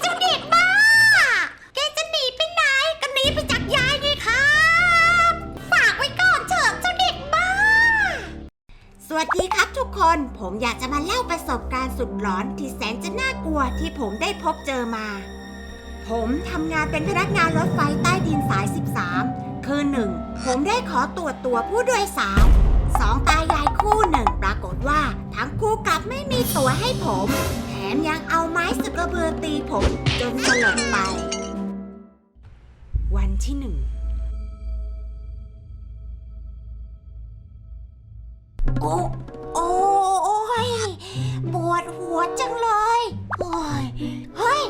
เจ้าเด็กบ้า แกจะหนีไปไหนก็หนีไปจากยายไงครับ ฝากไว้ก่อนเถอะเจ้าเด็กบ้า สวัสดีครับทุกคน ผมอยากจะมาเล่าประสบการณ์สุดหลอนที่แสนจะน่ากลัวที่ผมได้พบเจอมา ผมทำงานเป็นพนักงานรถไฟใต้ดินสาย 13 คือหนึ่งผมได้ขอตรวจตัวผู้โดยสารสองตายายคู่หนึ่งปรากฏว่า ทั้งคู่กลับไม่มีตั๋วให้ผม มยังเอาไม้สกระเบือตีผมจนสลบไป วันที่หนึ่ง โอ้โอ้ยปวดหัวจังเลย โอ้ย เฮ้ย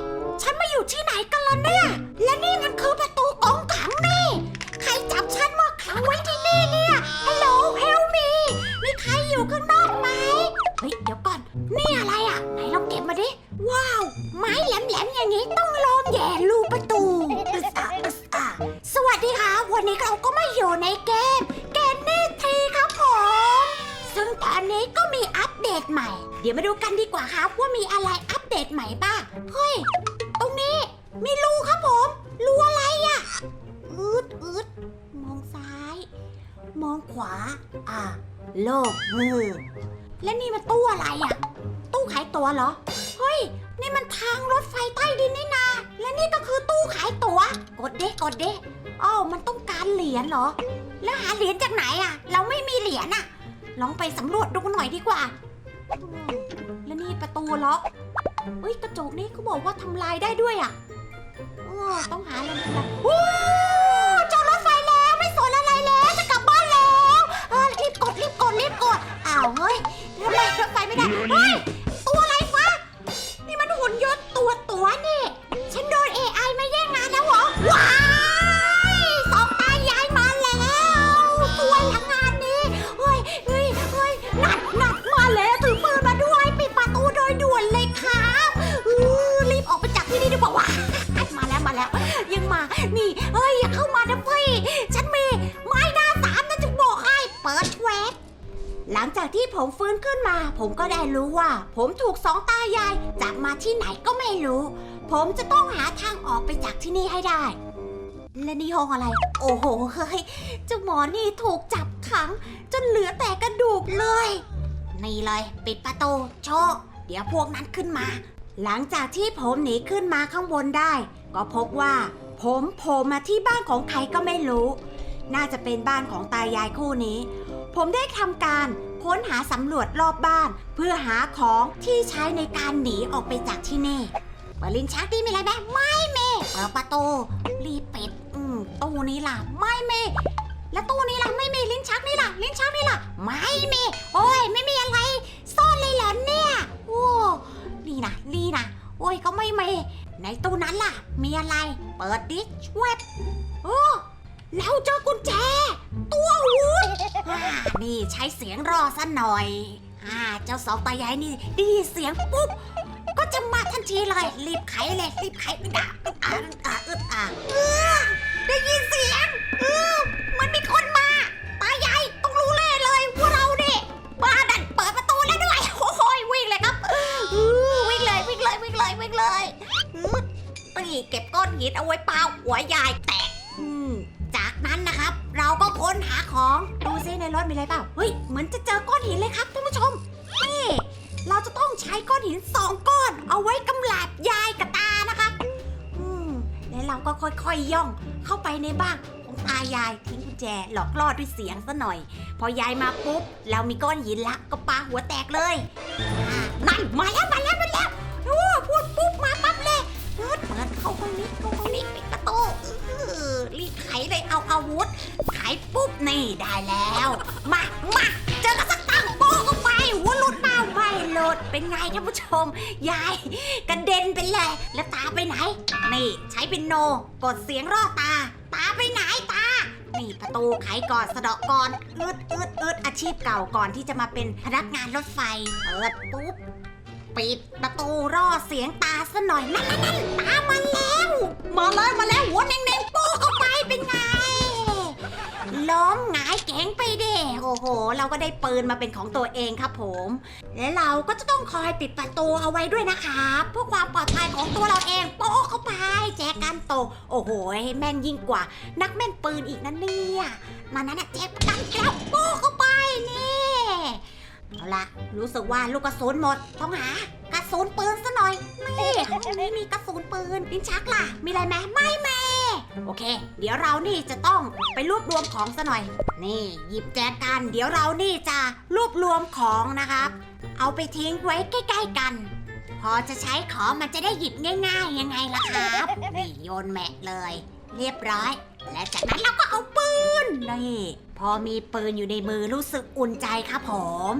ฉันมาอยู่ที่ไหนกันล่ะเนี่ย และนี่มันคือ ดี๋ยวมาดูกันดีกว่าครับว่ามีอะไรอัปเดตใหม่บ้างเฮ้ย ตรงนี้มีรูครับผม รูอะไรอะ่ะอืดอืดมองซ้าย มองขวา อะ โลกมือ และนี่มันตู้อะไรอะ่ะ ตู้ขายตั๋วเหรอ เฮ้ย นี่มันทางรถไฟใต้ดินนี่นา และนี่ก็คือตู้ขายตั๋ว กดเด้กดเด้อ้าวมันต้องการเหรียญเหรอ แล้วหาเหรียญจากไหนอะ่ะ เราไม่มีเหรียญอะ ลองไปสำรวจดูหน่อยดีกว่า แล้วนี่ประตูล็อกเฮ้ยกระจกนี่เขาบอกว่าทำลายได้ด้วยอะออต้องหาอะไรมาโอ้จอดรถไฟแล้วไม่สนอะไรแล้วจะกลับบ้านแล้วเออรีบกดรีบกดรีบกดอ้าวเฮ้ยทำไมรถไฟไม่ได้เฮ้ยตัวอะไรวะนี่มันหุ่นยนต์ตัว ที่ไหนก็ไม่รู้ ผมจะต้องหาทางออกไปจากที่นี่ให้ได้ และนี่ห้องอะไร โอ้โหเฮ้ยเจ้าหมอนี่ถูกจับขัง จนเหลือแต่กระดูกเลย นี่เลย ปิดประตูโชว์เดี๋ยวพวกนั้นขึ้นมา หลังจากที่ผมหนีขึ้นมาข้างบนได้ ก็พบว่า ผมโผล่มาที่บ้านของใครก็ไม่รู้ น่าจะเป็นบ้านของตายายคู่นี้ ผมได้ทำการ ค้นหาสำรวจรอบบ้าน เพื่อหาของที่ใช้ในการหนีออกไปจากที่นี่เบอร์ลินชักดีมีอะไรไหมไม่เมเปิดประตูรีบปิดอืมตู้นี้ล่ะ ไม่เมแล้วตู้นี้ล่ะไม่มีลิ้นชักนี่ล่ะ ลิ้นชักนี่ล่ะ ไม่มีโอ้ยไม่มีอะไร ซ่อนเลยเหรอเนี่ยโอ้นี่นะนี่นะโอ้ยก็ไม่มีในตู้นั้นล่ะ มีอะไร เปิดดิชเว็บโอ้แล้วเจอกุญแจ อ่านี่ใช้เสียงรอซะหน่อย อ่า เจ้าสองตายายนี่ไดยินเสียงปุ๊บ ก็จะมาทันทีเลย รีบไขเลยรีบไขอึดอะอึดอะอึดอะอึดอะเออได้ยินเสียงเออเหมันมีคนมา ตายายต้องรู้แน่เลยว่าเราเนี่ยบ้านดันเปิดประตูแล้วด้วยโอ้โหยวิ่งเลยครับอื้อวิ่งเลยวิ่งเลยวิ่งเลยวิ่งเลยอื้อนี่เก็บก้อนหินเอาไว้เปล่าหัวยายแตก เราก็ค้นหาของ ดูซิในรถมีอะไรเปล่า เฮ้ย เหมือนจะเจอก้อนหินเลยครับท่านผู้ชม นี่ เราจะต้องใช้ก้อนหินสองก้อน เอาไว้กำลาบยายกับตานะครับอืมแล้วเราก็ค่อยๆย่องเข้าไปในบ้านของตายายทิ้งกุญแจหลอกล่อด้วยเสียงซะหน่อย พอยายมาปุ๊บ เรามีก้อนหินละก็ปาหัวแตกเลยอ่านั่นมาแล้วมาแล้วมาแล้วโอ้พูดปุ๊บมาปั๊บเลยเปิดเปิดเข้าห้องนี้เข้าห้องนี้ปิดประตูอื้อรีบไขเลยเอาอาวุธ ไข ปุ๊บนี่ได้แล้ว มามาเจอกันสักตั้งโปเข้าไปหัวหลุดมาไม่หลุดเป็นไงท่านผู้ชม ยายกระเด็นไปเลย แล้วตาไปไหน นี่ใช้เป็นโน กดเสียงรอตา ตาไปไหนตา นี่ประตูไขก่อนสะเดาะก่อนอืดอืดอืดอาชีพเก่าก่อนที่จะมาเป็นพนักงานรถไฟเปิดปุ๊บปิดประตูรอเสียงตาซะหน่อยนั่นนั่นตามาแล้วมาแล้วมาแล้วหัวแดงๆโป๊ะเข้าไปเป็นไง ล้มหงายเก๋งไปเด้โอ้โห เราก็ได้ปืนมาเป็นของตัวเองครับผม และเราก็จะต้องคอยปิดประตูเอาไว้ด้วยนะครับเพื่อความปลอดภัยของตัวเราเองโป๊ะเข้าไปแจกันโต โอ้โหแม่นยิ่งกว่า นักแม่นปืนอีกนะเนี่ยมานั้นนะแจกันแล้วโป๊ะเข้าไปนี่ เอาละรู้สึกว่าลูกกระสุนหมด ต้องหากระสุนปืนซะหน่อยนี่ห้องนี้มีกระสุนปืนลิ้นชักล่ะ มีอะไรไหมไม่แม่โอเค เดี๋ยวเรานี่จะต้องไปรวบรวมของซะหน่อย นี่ หยิบแจกัน เดี๋ยวเรานี่จะรวบรวมของนะครับ เอาไปทิ้งไว้ใกล้ ๆกัน พอจะใช้ของมันจะได้หยิบง่าย ๆ ยังไงล่ะครับนี่โยนแมะเลย เรียบร้อย และจากนั้นเราก็เอาปืนนี่ พอมีปืนอยู่ในมือรู้สึกอุ่นใจครับผม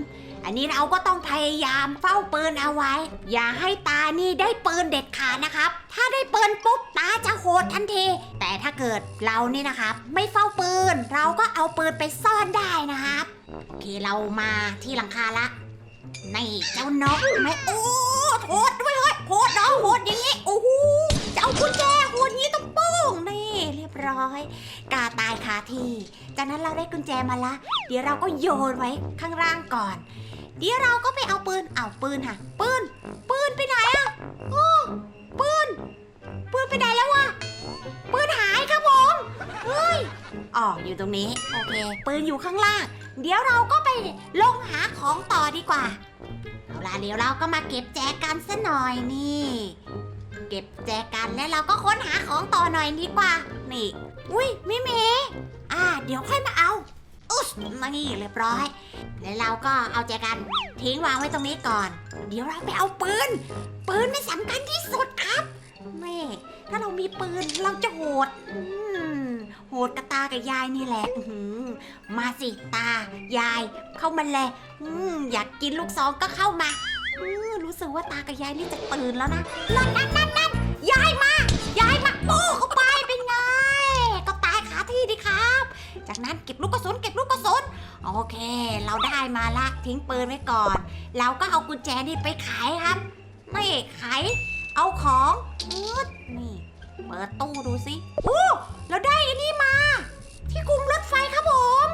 อันนี้เราก็ต้องพยายามเฝ้าปืนเอาไว้ อย่าให้ตานี่ได้ปืนเด็ดขาดนะครับ ถ้าได้ปืนปุ๊บตาจะโหดทันที แต่ถ้าเกิดเรานี่นะครับ ไม่เฝ้าปืน เราก็เอาปืนไปซ่อนได้นะครับโอเคเรามาที่หลังคาละนี่เจ้านกไม่โอ้โหดด้วยเฮ้ยโหดน้องโหดอย่างนี้โอ้โห ยบร้กาตายคาที่ จากนั้นเราได้กุญแจมาละ เดี๋ยวเราก็โยนไว้ข้างล่างก่อน เดี๋ยวเราก็ไปเอาปืน เอาปืนค่ะ ปืน ปืนไปไหนอะโอ้ปืน ปืนไปไหนแล้ววะ ปืนหายครับผมเฮ้ยอ๋ออยู่ตรงนี้ โอเค ปืนอยู่ข้างล่าง เดี๋ยวเราก็ไปลงหาของต่อดีกว่า เอาล่ะเดี๋ยวเราก็มาเก็บแจกันซะหน่อยนี่ เก็บแจกันแล้วเราก็ค้นหาของต่อหน่อยดีกว่า นี่ อุ้ยมิเมอ่า เดี๋ยวค่อยมาเอา อุ๊สนี่เรียบร้อย แล้วเราก็เอาแจกัน ทิ้งวางไว้ตรงนี้ก่อน เดี๋ยวเราไปเอาปืน ปืนไม่สำคัญที่สุดครับนี่ถ้าเรามีปืนเราจะโหดอืมโหดกับตากับยายนี่แหละอื้อหือมาสิตายาย เข้ามาเลยอืมอยากกินลูกซองก็เข้ามาอืมรู้สึกว่าตากับยายนี่จะตื่นแล้วนะนั่นนั่นนั่นนั่นยายมายายมาโป้เขา จากนั้นเก็บลูกกระสุนเก็บลูกกระสุนโอเค เราได้มาละทิ้งปืนไว้ก่อน เราก็เอากุญแจนี่ไปขายครับนี่ขายเอาของอืดนี่เปิดตู้ดูสิโอ้เราได้อันนี้มา ที่กรุงรถไฟครับผม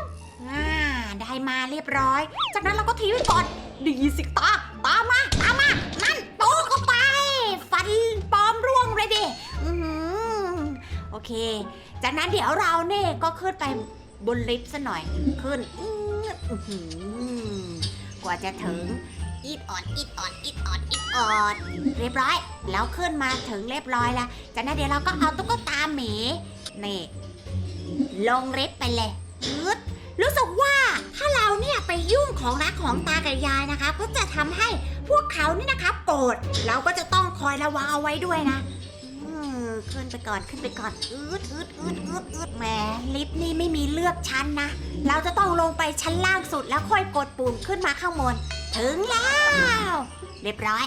อ่าได้มาเรียบร้อย จากนั้นเราก็ทิ้งไว้ก่อนดีสิตาตามมาตามมานั่นโต๊ะเข้าไป ฟันปลอมร่วงเลยดิโอเค จากนั้นเดี๋ยวเราเนี่ยก็ขึ้นไป บนลิฟต์ซะหน่อยขึ้นอื้อกว่าจะถึงอีดออดอีดออดอีดออดอีดออดเรียบร้อย แล้วขึ้นมาถึงเรียบร้อยแล้วจากนั้นเดี๋ยวเราก็เอาตุ๊กตาหมีนี่ลงลิฟต์ไปเลยอึดรู้สึกว่าถ้าเราเนี่ยไปยุ่งของรักของตากับยายนะคะ ก็จะทำให้พวกเขานี่นะครับโกรธเราก็จะต้องคอยระวังเอาไว้ด้วยนะ ขึ้นไปก่อนขึ้นไปก่อนอืดอืดอืดอืดอืดแหมลิฟต์นี่ไม่มีเลือกชั้นนะ เราจะต้องลงไปชั้นล่างสุดแล้วค่อยกดปุ่มขึ้นมาข้างบน ถึงแล้ว เรียบร้อย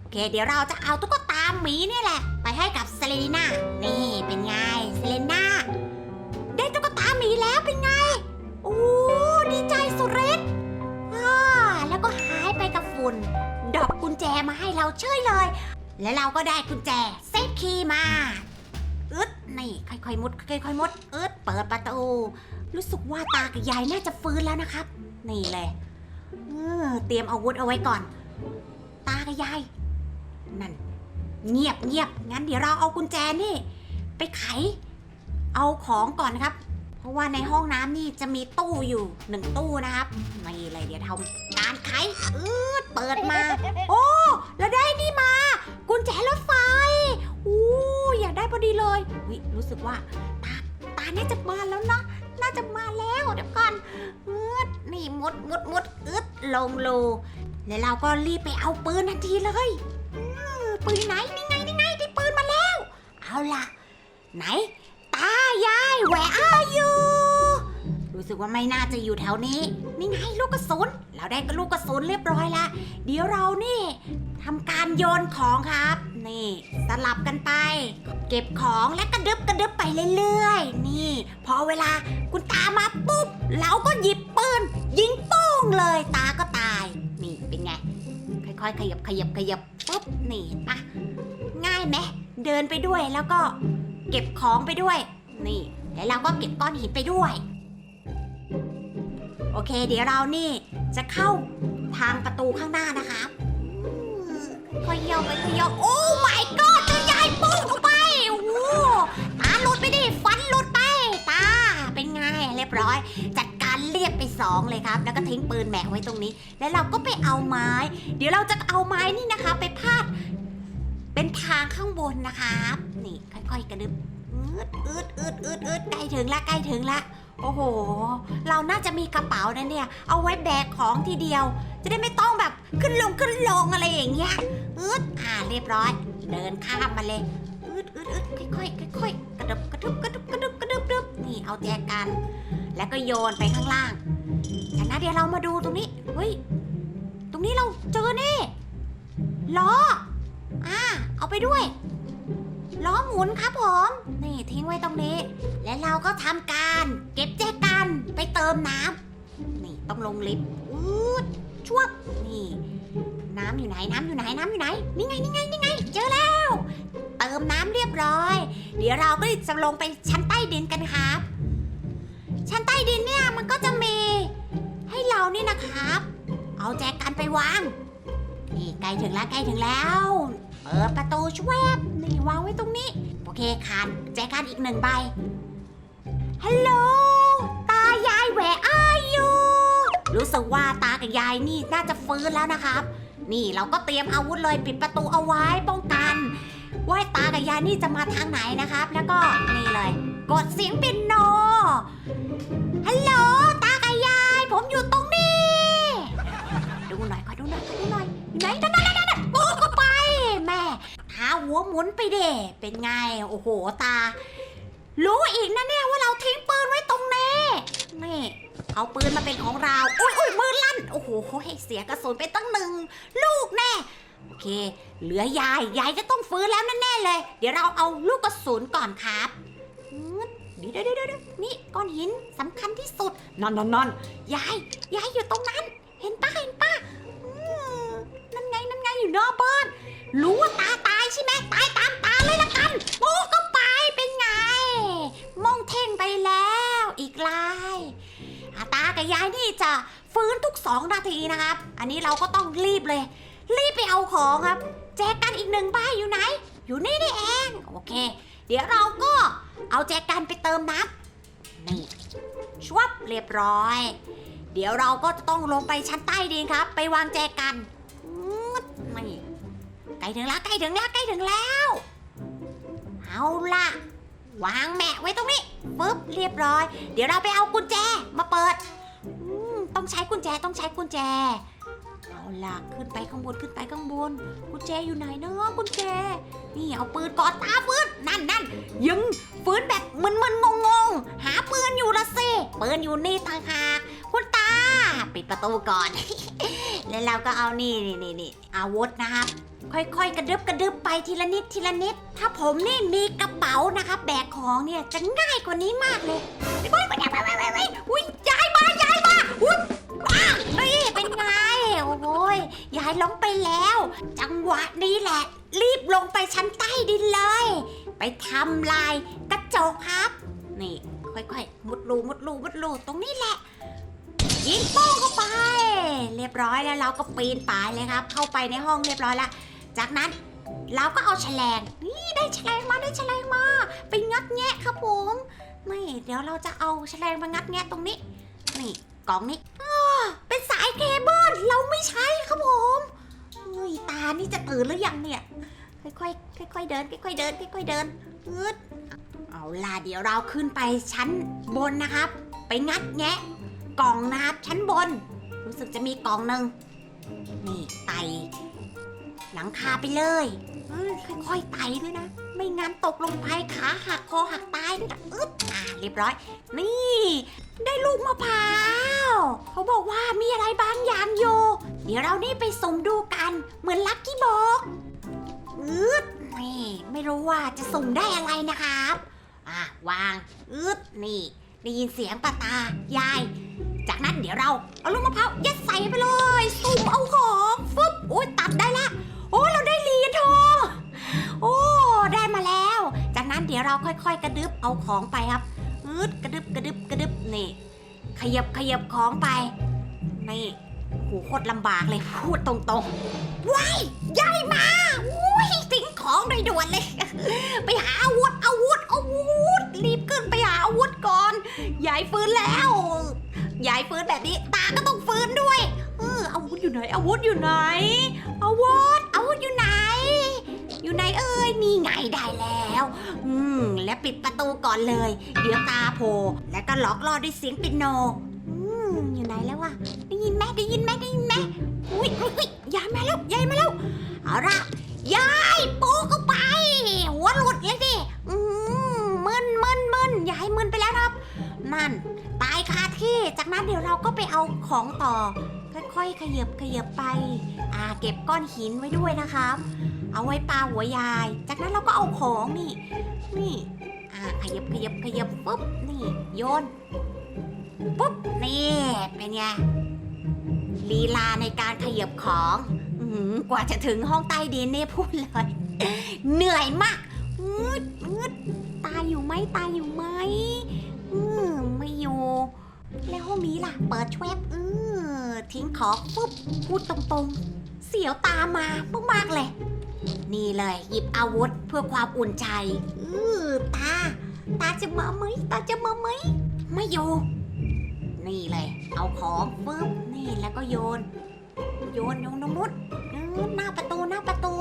โอเค เดี๋ยวเราจะเอาตุ๊กตาหมีนี่แหละ ไปให้กับเซเลน่า นี่เป็นไงเซเลน่า ได้ตุ๊กตาหมีแล้วเป็นไง โอ้ดีใจสุดฤทธิ์อ่าแล้วก็หายไปกับฝุ่นดอกกุญแจมาให้เราเฉยเลย และเราก็ได้กุญแจ เซฟคีย์มาอึดนี่ค่อยๆมุดค่อยๆมุดอึดเปิดประตู รู้สึกว่าตากับยายน่าจะฟื้นแล้วนะครับ นี่เลยเออเตรียมอาวุธเอาไว้ก่อน ตากับยายนั่น เงียบเงียบงั้นเดี๋ยวเราเอากุญแจนี่ ไปไข เอาของก่อนนะครับ เพราะว่าในห้องน้ำนี่จะมีตู้อยู่หนึ่งตู้นะครับนี่เลยเดี๋ยวทำการไขอืดเปิดมา โอ้แล้วได้นี่มา กุญแจรถไฟ ได้พอดีเลยวิรู้สึกว่าตาตาน่าจะมาแล้วนะน่าจะมาแล้วเดี๋ยวก่อนอืดนี่มุดมุดมุดอึดลงโลแล้วเราก็รีบไปเอาปืนทันทีเลยปืนไหนนี่ไงนี่ไงได้ปืนมาแล้ว เอาล่ะ ไหน ตายาย where are you รู้สึกว่าไม่น่าจะอยู่แถวนี้ นี่ไงลูกกระสุน เราได้ลูกกระสุนเรียบร้อยล้วเดี๋ยวเรานี่ทำการโยนของครับ นี่สลับกันไป เก็บของและกระดึบกระดึบไปเรื่อยๆ นี่ พอเวลาคุณตามาปุ๊บ เราก็หยิบปืนยิงโป้งเลย ตาก็ตาย นี่เป็นไง ค่อยๆ ขยับขยับขยับปุ๊บนี่ปะง่ายไหมเดินไปด้วยแล้วก็เก็บของไปด้วย นี่ แล้วเราก็เก็บก้อนหินไปด้วย โอเค เดี๋ยวเรานี่จะเข้าทางประตูข้างหน้านะครับ อืมค่อยองไปค่อยองโอ้ my god เจอยายปุ้งเข้าไปโอ้โหตาหลุดไปดิฟันหลุดไป ตา เป็นไงเรียบร้อย จัดการเรียบไปสองเลยครับ แล้วก็ทิ้งปืนแหมกไว้ตรงนี้ แล้วเราก็ไปเอาไม้ เดี๋ยวเราจะเอาไม้นี่นะคะ ไปพาด เป็นทางข้างบนนะครับ นี่ค่อยๆกระดึบอืดอืดอืดอืดอืดใกล้ถึงละใกล้ถึงละ โอ้โห เราน่าจะมีกระเป๋านะเนี่ย เอาไว้แบกของทีเดียว จะได้ไม่ต้องแบบขึ้นลงขึ้นลงอะไรอย่างเงี้ยอืดอ่าเรียบร้อย เดินข้ามมาเลยอืดอืดอืดค่อยๆค่อยๆกระดึบกระดึบกระดึบกระดึบกระดึบกระดึบนี่เอาแจกัน แล้วก็โยนไปข้างล่างจากนั้นเดี๋ยวเรามาดูตรงนี้ เฮ้ย ตรงนี้เราเจอนี่ล้อ อ่า เอาไปด้วย ล้อหมุนครับผม นี่ทิ้งไว้ตรงนี้ และเราก็ทำการ เก็บแจกันไปเติมน้ำนี่ต้องลงลิฟต์อูดชวบนี่ น้ำอยู่ไหนน้ำอยู่ไหนน้ำอยู่ไหนนี่ไงนี่ไงนี่ไงเจอแล้ว เติมน้ำเรียบร้อย เดี๋ยวเราก็จะลงไปชั้นใต้ดินกันครับ ชั้นใต้ดินเนี่ยมันก็จะมี ให้เรานี่นะครับ เอาแจกันไปวางนี่ใกล้ถึงแล้วใกล้ถึงแล้ว เปิดประตูช่วยบนี่วางไว้ตรงนี้ โอเคขาดแจกันอีกหนึ่งใบ ฮัลโหล ตายายแหวอายูรู้สึกว่าตากับยายนี่น่าจะฟื้นแล้วนะครับ นี่เราก็เตรียมอาวุธเลยปิดประตูเอาไว้ป้องกัน ว่าตากับยายนี่จะมาทางไหนนะครับ แล้วก็นี่เลย กดเสียงปินโน ฮัลโหลตากับยาย ผมอยู่ตรงนี้ ดูหน่อยขอดูหน่อยขอดูหน่อยไหนนั่นนั่นนั่นนั่นโอ้ก็ไป แม่ หัวหมุนไปเด้เป็นไง โอ้โหตา รู้อีกนะเนี่ยว่าเราทิ้งปืนไว้ตรงนี้นี่เอาปืนมาเป็นของเรา อุ้ยอุ้ยมือลั่น โอ้โหเสียกระสุนไปตั้งหนึ่งลูกแน่ โอเค เหลือยาย ยายจะต้องฟื้นแล้วแน่ๆเลย เดี๋ยวเราเอาลูกกระสุนก่อนครับดเดี๋ยวเดี๋ยวเดี๋ยวเดี๋ยวนี่ก้อนหินสำคัญที่สุด นอนนอนนอนยาย ยายอยู่ตรงนั้น เห็นป้าเห็นป้านั่นไงนั่นไงอยู่นอกบ้าน รู้ว่าตาตายใช่ไหมตายตามตาเลยละกันโอ้ก็ไปเป็นไง มองเท่งไปแล้วอีกลายอาตากับยายนี่จะฟื้นทุกสองนาทีนะครับ อันนี้เราก็ต้องรีบเลย รีบไปเอาของครับ แจกันอีกหนึ่งใบอยู่ไหน อยู่นี่นี่เอง โอเค เดี๋ยวเราก็เอาแจกันไปเติมน้ำนี่ชวบเรียบร้อย เดี๋ยวเราก็จะต้องลงไปชั้นใต้ดินครับ ไปวางแจกัน ล้ถึงแล้วใกล้ถึงแล้วใกล้ถึงแล้ว เอาล่ะ วางแมะไว้ตรงนี้ปึ๊บเรียบร้อย เดี๋ยวเราไปเอากุญแจมาเปิดอืมต้องใช้กุญแจต้องใช้กุญแจ เอาล่ะขึ้นไปข้างบนขึ้นไปข้างบน กุญแจอยู่ไหนเนาะกุญแจ นี่เอาปืนกอดตาปืนนั่นนั่นยังปืนแบบมึนมึนงงงหาปืนอยู่ละสิปืนอยู่นี่ต่างหากคุณตา ปิดประตูก่อน แล้วเราก็เอานี่นี่นี่นี่อาวุธนะครับ ค่อยๆ กระดึบกระดึบไปทีละนิดทีละนิด ถ้าผมนี่มีกระเป๋านะครับแบกของเนี่ยจะง่ายกว่านี้มากเลยไปไปไปไปไปไปอุ้ยย้ายมาย้ายมาอุ้ยอ้าวนี่เป็นไงโอ้โหยยายลงไปแล้ว จังหวะนี้แหละ รีบลงไปชั้นใต้ดินเลย ไปทำลายกระจกครับ นี่ ค่อยๆ มุดรูมุดรูมุดรูตรงนี้แหละ ยิงโป้งเข้าไป เรียบร้อยแล้วเราก็ปีนป่ายเลยครับ เข้าไปในห้องเรียบร้อยแล้ว จากนั้นเราก็เอาแฉลงนี่ได้แฉลงมาได้แฉลงมาไปงัดแงะครับผมนี่เดี๋ยวเราจะเอาแฉลงมางัดแงะตรงนี้นี่กล่องนี้เป็นสายเคเบิลเราไม่ใช้ครับผมเฮ้ยตานี่จะตื่นหรือยังเนี่ยค่อยๆค่อยๆเดินค่อยๆเดินค่อยๆเดินอืดเอาล่ะเดี๋ยวเราขึ้นไปชั้นบนนะครับ ไปงัดแงะ กล่องนะครับ ชั้นบน รู้สึกจะมีกล่องหนึ่งนี่ไต่หลังคาไปเลยเอ้ยค่อยๆไต่ด้วยนะ ไม่งั้นตกลงไปขาหักคอหักตายนะอึ๊บอ่าเรียบร้อย นี่ ได้ลูกมะพร้าวเขาบอกว่ามีอะไรบางอย่างอยู่เดี๋ยวเรานี่ไปสุ่มดูกันเหมือนลัคกี้บอกอึ๊ดนี่ไม่รู้ว่าจะสุ่มได้อะไรนะครับ อะวางอึ๊ดนี่ได้ยินเสียงปาตายาย จากนั้นเดี๋ยวเราเอาลูกมะพร้าวยัดใส่ไปเลยสุ่มเอาของฟึบโอ้ยตัดได้ละ โอ้เราได้เหรียญทองโอ้ได้มาแล้ว จากนั้นเดี๋ยวเราค่อย ๆ กระดึบเอาของไปครับอืดกระดึบกระดึบกระดึบนี่ขยับขยับของไปนี่โหโคตรลำบากเลยพูดตรงๆว้ายยายมาอุ้ยทิ้งของโดยด่วนเลย ไปหาอาวุธอาวุธอาวุธรีบขึ้นไปหาอาวุธก่อนยายฟื้นแล้ว ยายฟื้นแบบนี้ ตาก็ต้องฟื้นด้วย เอออาวุธอยู่ไหน อาวุธอยู่ไหน อาวุธ อาวุธอยู่ไหน อยู่ไหนเอ้ยนี่ไงได้แล้ว อืม และปิดประตูก่อนเลย เดี๋ยวตาโผล่แล้วก็ล็อกล่อด้วยเสียงปิโน อืม อยู่ไหนแล้ววะ ได้ยินไหมได้ยินไหมได้ยินไหมอุ้ยอุ้ยอุ๊ยยายมาแล้วยายมาแล้ว เอาละ ของต่อ ค่อยๆ ขยับขยับไป อ่า เก็บก้อนหินไว้ด้วยนะครับ เอาไว้ปลาหัวยาย จากนั้นเราก็เอาของนี่ นี่ อ่า ขยับขยับขยับปุ๊บ นี่ โยน ปุ๊บ นี่ เป็นไง ลีลาในการขยับของกว่าจะถึงห้องใต้ดินเนี่ยพูดเลย เหนื่อยมากงืดงืดตายอยู่ไหมตายอยู่ไหมอืมไม่อยู่ แล้วห้องนี้ล่ะ เปิดแชวบอือทิ้ง ของปุ๊บพูดตรงๆ เสียวตามมามากๆเลย นี่เลยหยิบอาวุธเพื่อความอุ่นใจ อือตา ตาจะมาไหมตาจะมาไหมไม่อยู่นี่เลย เอาของปุ๊บนี่แล้วก็โยน โยนโยนตรงนู้นหน้าประตูหน้าประตู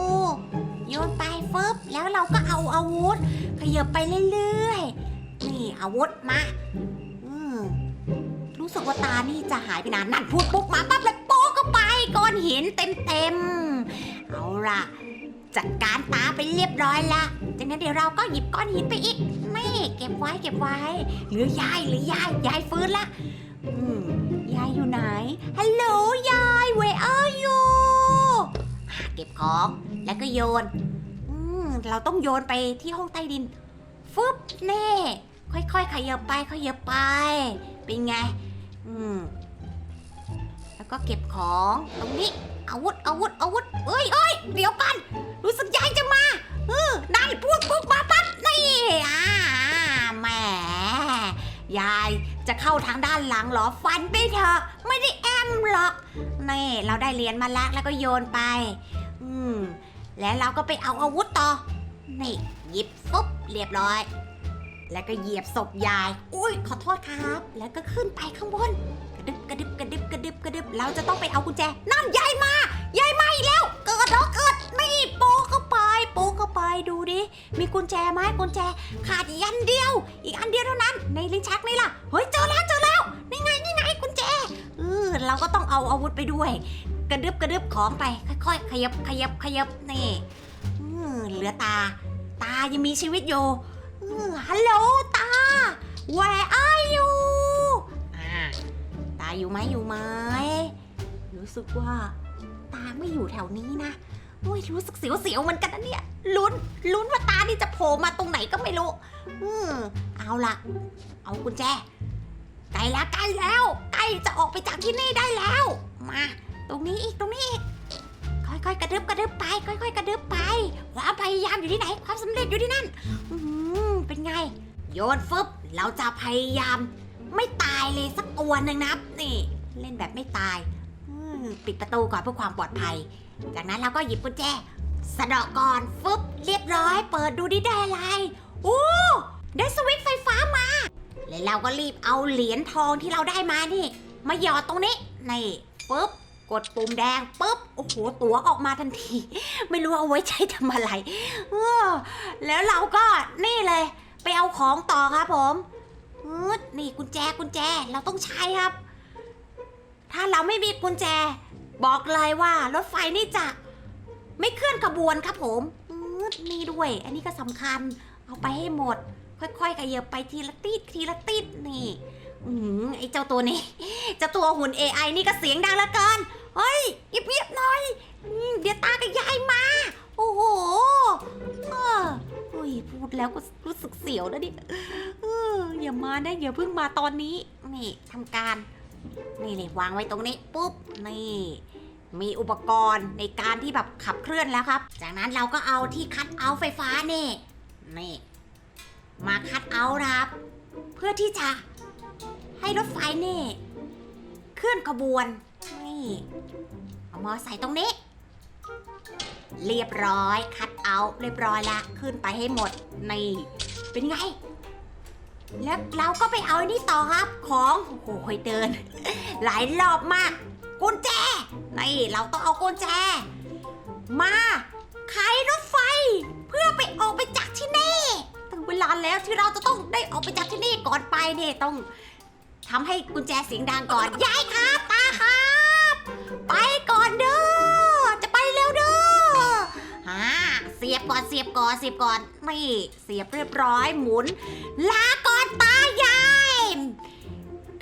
โยนไปฟึบแล้วเราก็เอาอาวุธขยับไปเรื่อยๆ นี่อาวุธมา สึกว่าตานี่จะหายไปนานนั่นพูดปุ๊บมาปั๊บเลยโป๊กก็ไปก้อนหินเต็มๆเอาล่ะ จัดการตาไปเรียบร้อยละจากนั้นเดี๋ยวเราก็หยิบก้อนหินไปอีกนี่เก็บไว้เก็บไว้เหรือยายหรือยายยายฟื้นละอืมยายอยู่ไหนฮัลโหลยาย where are you อะเก็บของแล้วก็โยน อืมเราต้องโยนไปที่ห้องใต้ดินฟึบเน่ค่อยๆขยับไปขยับไป เป็นไง อืม แล้วก็เก็บของตรงนี้ อาวุธอาวุธอาวุธเอ้ยเอ้ยเดี๋ยวกัน รู้สึกยายจะมาเออนั่นพูดปุ๊บมาปั๊บนี่อ่าแหมยายจะเข้าทางด้านหลังเหรอฟันไปเถอะไม่ได้แอมหรอกนี่เราได้เหรียญมาแล้วแล้วก็โยนไป อืม แล้วเราก็ไปเอาอาวุธต่อ นี่หยิบฟุบเรียบร้อย แล้วก็เหยียบศพยาย อุ้ยขอโทษครับ แล้วก็ขึ้นไปข้างบน กระดึบกระดึบกระดึบกระดึบกระดึบเราจะต้องไปเอากุญแจ นั่นยายมายายมาอีกแล้ว เกิดเหรอเกิดนี่ปะเข้าไปปะเข้าไปดูดิ มีกุญแจไหมกุญแจ ขาดอีกอันเดียว อีกอันเดียวเท่านั้น ในลิ้นชักนี่ล่ะ เฮ้ยเจอแล้วเจอแล้ว นี่ไงนี่ไงกุญแจ เออเราก็ต้องเอาอาวุธไปด้วย กระดึบกระดึบของไป ค่อยๆ ขยับขยับขยับนี่เหลือตา ตายังมีชีวิตอยู่ ฮัลโหลตา where are you อ่าตาอยู่ไหมอยู่ไหมรู้สึกว่า ตาไม่อยู่แถวนี้นะโอ้ยรู้สึกเสียวๆเหมือนกันนะเนี่ยลุ้นลุ้นว่าตานี่จะโผล่มาตรงไหนก็ไม่รู้ อืมเอาล่ะเอากุญแจใกล้แล้วใกล้แล้วใกล้จะออกไปจากที่นี่ได้แล้ว มา ตรงนี้อีกตรงนี้อีก ค่อยๆ กระดึบกระดึบไป ค่อย ๆ กระดึบไปความพยายามอยู่ที่ไหน ความสำเร็จอยู่ที่นั่น อืมเป็นไง โยนฟึบเราจะพยายาม ไม่ตายเลยสักตัวหนึ่งนะนี่ เล่นแบบไม่ตายอืมปิดประตูก่อนเพื่อความปลอดภัย จากนั้นเราก็หยิบกุญแจ สะเดอกก่อนฟึบเรียบร้อย เปิดดูดิได้อะไรโอ้ได้สวิตช์ไฟฟ้ามาแล้วเราก็รีบเอาเหรียญทองที่เราได้มานี่ มาหยอดตรงนี้นี่ปุ๊บ กดปุ่มแดงปุ๊บโอ้โหตั๋วออกมาทันที ไม่รู้เอาไว้ใช้ทำอะไรเออแล้วเราก็นี่เลย ไปเอาของต่อครับผมนี่กุญแจกุญแจเราต้องใช้ครับ ถ้าเราไม่มีกุญแจ บอกเลยว่ารถไฟนี่จะไม่เคลื่อนขบวนครับผมนี่ด้วย อันนี้ก็สำคัญ เอาไปให้หมด ค่อยๆขยับไปทีละติดทีละติดนี่ อือไอ้เจ้าตัวนี้ เจ้าตัวหุ่น AI นี่ก็เสียงดังเหลือเกิน เฮ้ยเงียบๆหน่อยอืมเดี๋ยวตากับยายมา โอ้โหเออเฮ้ยพูดแล้วก็รู้สึกเสียวแล้วดิเอออย่ามานะอย่าเพิ่งมาตอนนี้ นี่ทำการ นี่นี่วางไว้ตรงนี้ปุ๊บ นี่ มีอุปกรณ์ในการที่แบบขับเคลื่อนแล้วครับ จากนั้นเราก็เอาที่คัดเอาท์ไฟฟ้านี่ นี่ มาคัดเอาท์นะครับ เพื่อที่จะ ให้รถไฟนี่เคลื่อนขบวนนี่เอามอใส่ตรงนี้ เรียบร้อย คัดเอาเรียบร้อยละขึ้นไปให้หมดนี่เป็นไง แล้วเราก็ไปเอาอ้นี่ต่อครับของโอ้โหเดิน หลายรอบมาก กุญแจนี่เราต้องเอากุญแจ มาไขรถไฟ เพื่อไปออกไปจากที่นี่ถึงเวลาแล้วที่เราจะต้องได้ออกไปจากที่นี่ก่อนไปเนี่ยต้อง ทำให้กุญแจเสียงดังก่อน ยายครับตาครับ ไปก่อนเด้อ จะไปเร็วเด้อฮ่าเสียบก่อนเสียบก่อนเสียบก่อน นี่ เสียบเรียบร้อยหมุน ลาก่อนตายาย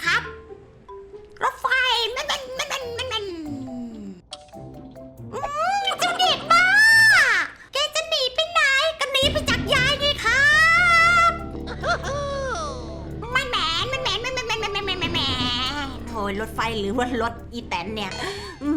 ครับ รถไฟมันมันมันมันมันมันอืมเจ้าเด็กบ้า แกจะหนีไปไหนก็หนีไปจาก รถไฟหรือว่ารถอีแตนเนี่ย อื